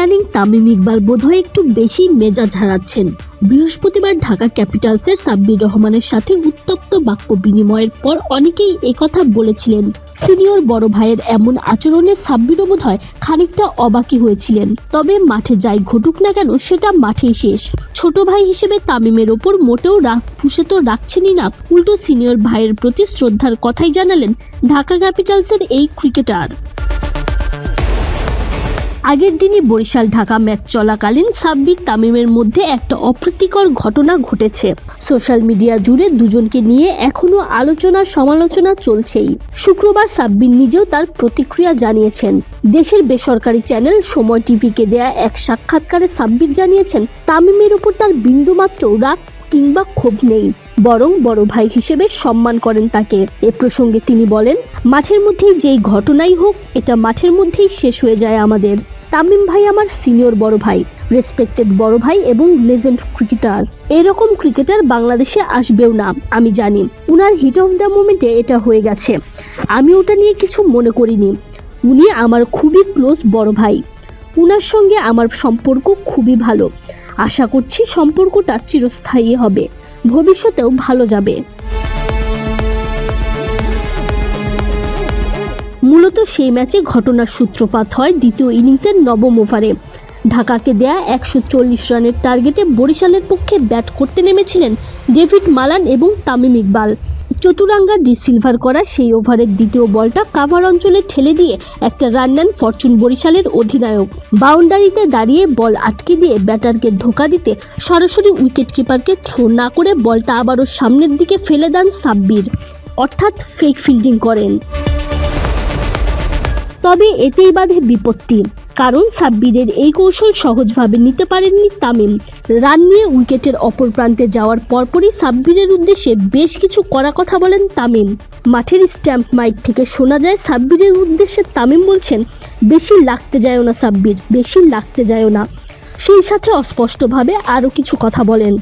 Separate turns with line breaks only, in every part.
ইদানিং তামিম ইকবাল বোধহয় একটু বেশি মেজাজ হারাচ্ছেন। বৃহস্পতিবার ঢাকা ক্যাপিটালসের সাব্বির রহমানের সাথে উত্তপ্ত বাক্য বিনিময়ের পর অনেকেই একথা বলেছিলেন। সিনিয়র বড় ভাইয়ের এমন আচরণে সাব্বিরও বোধ হয় খানিকটা অবাকি হয়েছিলেন। তবে মাঠে যাই ঘটুক না কেন সেটা মাঠেই শেষ। ছোট ভাই হিসেবে তামিমের ওপর মোটেও রাগ ফুসে তো রাখছেনই না। উল্টো সিনিয়র ভাইয়ের প্রতি শ্রদ্ধার কথাই জানালেন ঢাকা ক্যাপিটালসের এই ক্রিকেটার। আগের দিনই বরিশাল, ঢাকা ম্যাচ চলাকালীন সাব্বির তামিমের মধ্যে একটা অপ্রীতিকর ঘটনা ঘটেছে। সোশ্যাল মিডিয়া জুড়ে দুজনকে নিয়ে এখনও আলোচনা সমালোচনা চলছেই। শুক্রবার সাব্বির নিজেও তার প্রতিক্রিয়া জানিয়েছেন। দেশের বেসরকারি চ্যানেল সময় টিভিকে দেয়া এক সাক্ষাৎকারে সাব্বির জানিয়েছেন, তামিমের উপর তার বিন্দুমাত্র রাগ কিংবা ক্ষোভ নেই। বরং বড় ভাই হিসেবে সম্মান করেন তাকে। এ প্রসঙ্গে তিনি বলেন, মাঠের মধ্যেই যেই ঘটনাই হোক, এটা মাঠের মধ্যেই শেষ হয়ে যায় আমাদের। তামিম ভাই আমার সিনিয়র বড় ভাই, রেসপেক্টেড বড় ভাই এবং লেজেন্ড ক্রিকেটার। এরকম ক্রিকেটার বাংলাদেশে আসবেও না, আমি জানি। উনার হিট অফ দ্য মোমেন্টে এটা হয়ে গেছে। আমি ওটা নিয়ে কিছু মনে করিনি। উনি আমার খুবই ক্লোজ বড় ভাই। উনার সঙ্গে আমার সম্পর্ক খুবই ভালো। আশা করছি সম্পর্কটা চিরস্থায়ী হবে। ভবিষ্যতেও ভালো যাবে। মূলত সেই ম্যাচে ঘটনার সূত্রপাত হয় দ্বিতীয় ইনিংসের নবম ওভারে। ঢাকাকে দেয়া একশো চল্লিশ রানের টার্গেটে বরিশালের পক্ষে ব্যাট করতে নেমেছিলেন ডেভিড মালান এবং তামিম ইকবাল। চতুরাঙ্গা ডি সিলভার করা সেই ওভারের দ্বিতীয় বলটা কাভার অঞ্চলে ঠেলে দিয়ে একটা রান নেন ফরচুন বরিশালের অধিনায়ক। বাউন্ডারিতে দাঁড়িয়ে বল আটকে দিয়ে ব্যাটারকে ধোকা দিতে সরাসরি উইকেট কিপারকে থ্রো না করে বলটা আবারও সামনের দিকে ফেলে দেন সাব্বির। অর্থাৎ ফেক ফিল্ডিং করেন। তবে এতেই বাধে বিপত্তি। কারণ সাব্বিরের এই কৌশল সহজভাবে নিতে পারেননি তামিম। রান নিয়ে উইকেটের অপর প্রান্তে যাওয়ার পরপরই সাব্বিরের উদ্দেশ্যে বেশ কিছু কড়া কথা বলেন তামিম। মাঠের স্ট্যাম্প মাইক থেকে শোনা যায়, সাব্বিরের উদ্দেশ্যে তামিম বলছেন, বেশি লাগতে যায়ও না সাব্বির, বেশি লাগতে যায়ও না। সেই সাথে অস্পষ্টভাবে আরও কিছু কথা বলেন।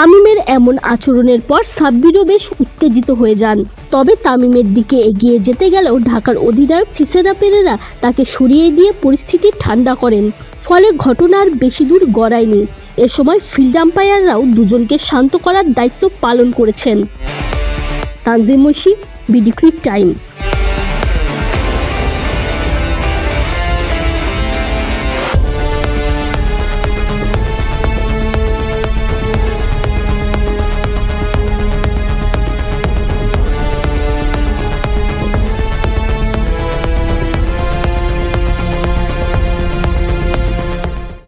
তামিমের এমন আচরণের পর সাব্বিরও বেশ উত্তেজিত হয়ে যান। তবে তামিমের দিকে এগিয়ে যেতে গেলেও ঢাকার অধিনায়ক থিসেরা পেরেরা তাকে সরিয়ে দিয়ে পরিস্থিতি ঠান্ডা করেন। ফলে ঘটনার বেশি দূর গড়ায়নি। এ সময় ফিল্ড আম্পায়াররাও দুজনকে শান্ত করার দায়িত্ব পালন করেছেন। Tanjim BD cric time.